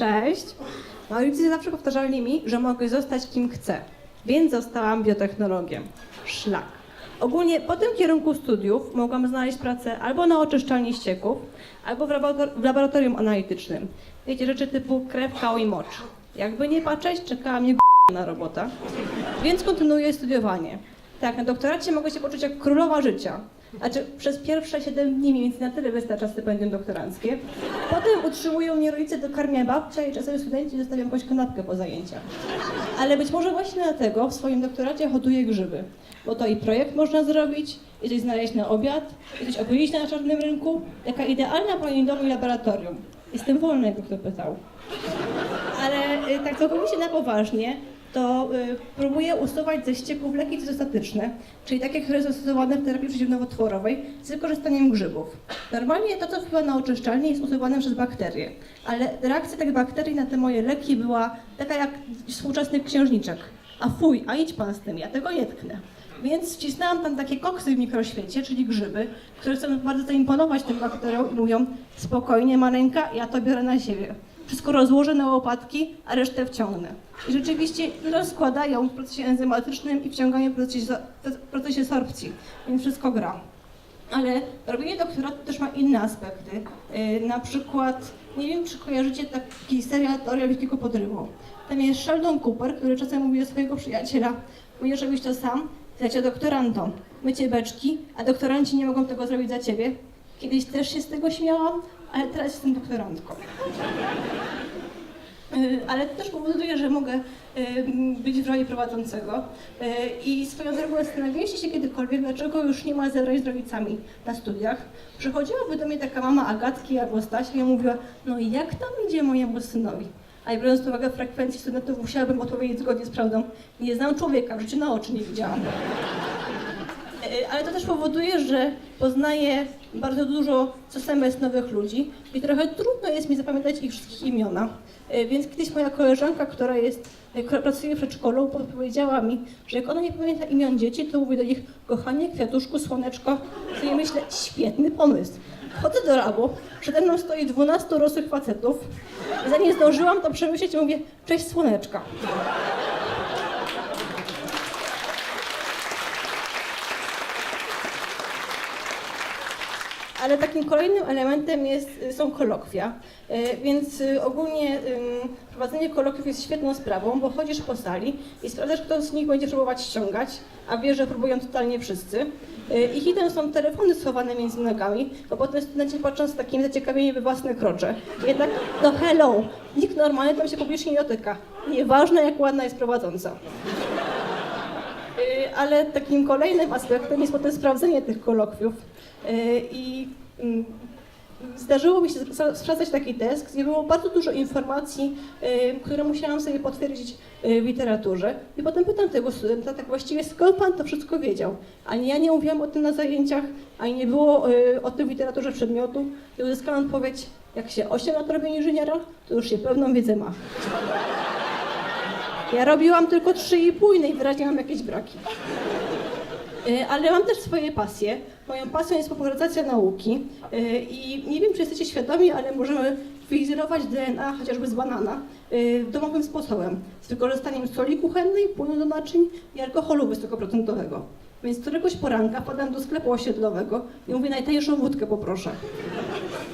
Cześć. Moi rodzice zawsze powtarzali mi, że mogę zostać kim chcę, więc zostałam biotechnologiem. Szlak. Ogólnie po tym kierunku studiów mogłam znaleźć pracę albo na oczyszczalni ścieków, albo w, laborator- w laboratorium analitycznym. Wiecie, rzeczy typu krew, kał i mocz. Jakby nie patrzeć, czekała mnie na robota, więc kontynuuję studiowanie. Tak, na doktoracie mogę się poczuć jak królowa życia. Znaczy, przez pierwsze 7 dni mniej na tyle wystarcza stypendium doktoranckie. Potem utrzymują mnie rodzice do karmia babcia i czasem studenci zostawiam jakąś kanapkę po zajęciach. Ale być może właśnie dlatego w swoim doktoracie hoduję grzyby. Bo to i projekt można zrobić, i coś znaleźć na obiad, i coś na czarnym rynku. Taka idealna pani domu i laboratorium. Jestem wolna, jakby kto pytał. Ale y, tak całkowicie na poważnie, to y, próbuję usuwać ze ścieków leki cytostatyczne, czyli takie, które są stosowane w terapii przeciwnowotworowej z wykorzystaniem grzybów. Normalnie to, co wpływa na oczyszczalnię, jest usuwane przez bakterie, ale reakcja tych bakterii na te moje leki była taka jak współczesny księżniczek. A fuj, a idź pan z tym, ja tego nie tknę. Więc wcisnęłam tam takie koksy w mikroświecie, czyli grzyby, które chcą bardzo zaimponować tym bakteriom i mówią spokojnie maleńka, ja to biorę na siebie. Wszystko rozłożę na łopatki, a resztę wciągnę. I rzeczywiście rozkładają w procesie enzymatycznym i wciągają w procesie, w procesie sorpcji, więc wszystko gra. Ale robienie doktoratu też ma inne aspekty. Yy, na przykład, nie wiem czy kojarzycie taki serial Teoria Wielkiego Podrywu. Tam jest Sheldon Cooper, który czasem mówi do swojego przyjaciela, mówisz robić to sam, Zacie doktorantom, mycie beczki, a doktoranci nie mogą tego zrobić za ciebie. Kiedyś też się z tego śmiałam, ale teraz jestem doktorantką. Y, Ale to też powoduje, że mogę y, być w roli prowadzącego. Y, I swoją drogą zastanawialiście się kiedykolwiek, dlaczego już nie ma zebrań z rodzicami na studiach. Przychodziłaby do mnie taka mama Agatki albo Stasia i mówiła, no i jak tam idzie mojemu synowi? A ja biorąc pod uwagę frekwencji studentów, musiałabym odpowiedzieć zgodnie z prawdą. Nie znam człowieka, w życiu na oczy nie widziałam. E, Ale to też powoduje, że poznaję bardzo dużo co semestr nowych ludzi i trochę trudno jest mi zapamiętać ich wszystkich imiona. E, Więc kiedyś moja koleżanka, która jest, e, która pracuje w przedszkolu, powiedziała mi, że jak ona nie pamięta imion dzieci, to mówi do nich kochanie, kwiatuszku, słoneczko. To ja myślę, świetny pomysł. Chodzę do labu, przede mną stoi 12 rosłych facetów. Zanim zdążyłam to przemyśleć, mówię, cześć słoneczka. Ale takim kolejnym elementem jest, są kolokwia, E, więc y, ogólnie prowadzenie kolokwiów jest świetną sprawą, bo chodzisz po sali i sprawdzasz, kto z nich będzie próbować ściągać, a wiesz, że próbują totalnie wszyscy. I hitem są telefony schowane między nogami, bo potem studenci patrzą z takim zaciekawieniem we własne krocze. Jednak, no hello, nikt normalny tam się publicznie nie dotyka. Nieważne, jak ładna jest prowadząca. Ale takim kolejnym aspektem jest potem sprawdzenie tych kolokwiów. Y, I mm, zdarzyło mi się spra- sprawdzać taki test, gdzie było bardzo dużo informacji, y, które musiałam sobie potwierdzić y, w literaturze. I potem pytam tego studenta, tak właściwie skąd pan to wszystko wiedział? Ani ja nie mówiłam o tym na zajęciach, ani nie było o tym w literaturze przedmiotu. I uzyskałam odpowiedź, jak się 8 lat robi inżyniera, to już się pewną wiedzę ma. Ja robiłam tylko 3,5 i najwyraźniej mam jakieś braki. Y, Ale mam też swoje pasje. Moją pasją jest popularyzacja nauki y, i nie wiem, czy jesteście świadomi, ale możemy wyizolować DNA chociażby z banana y, domowym sposobem, z wykorzystaniem soli kuchennej, płynu do naczyń i alkoholu wysokoprocentowego. Więc któregoś poranka padam do sklepu osiedlowego i mówię, najtańszą wódkę poproszę.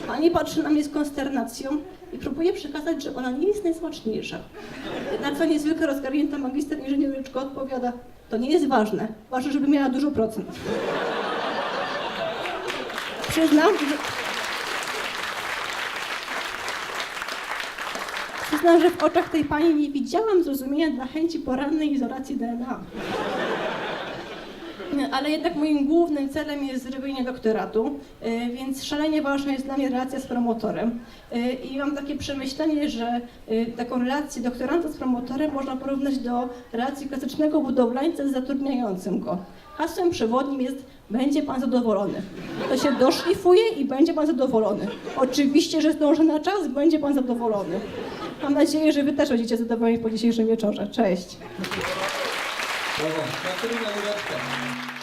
Pani patrzy na mnie z konsternacją i próbuje przekazać, że ona nie jest najsmaczniejsza. Na co niezwykle rozgarnięta magister inżynieryczka odpowiada, to nie jest ważne, ważne, żeby miała dużo procent. Przyznam, że... Przyznam, że w oczach tej pani nie widziałam zrozumienia dla chęci porannej izolacji DNA. Ale jednak moim głównym celem jest zrobienie doktoratu, y, więc szalenie ważna jest dla mnie relacja z promotorem. Y, I mam takie przemyślenie, że taką relację doktoranta z promotorem można porównać do relacji klasycznego budowlańca z zatrudniającym go. Hasłem przewodnim jest będzie pan zadowolony. To się doszlifuje i będzie pan zadowolony. Oczywiście, że zdąży na czas, będzie pan zadowolony. Mam nadzieję, że wy też będziecie zadowoleni po dzisiejszym wieczorze. Cześć. どうも、逆になりました。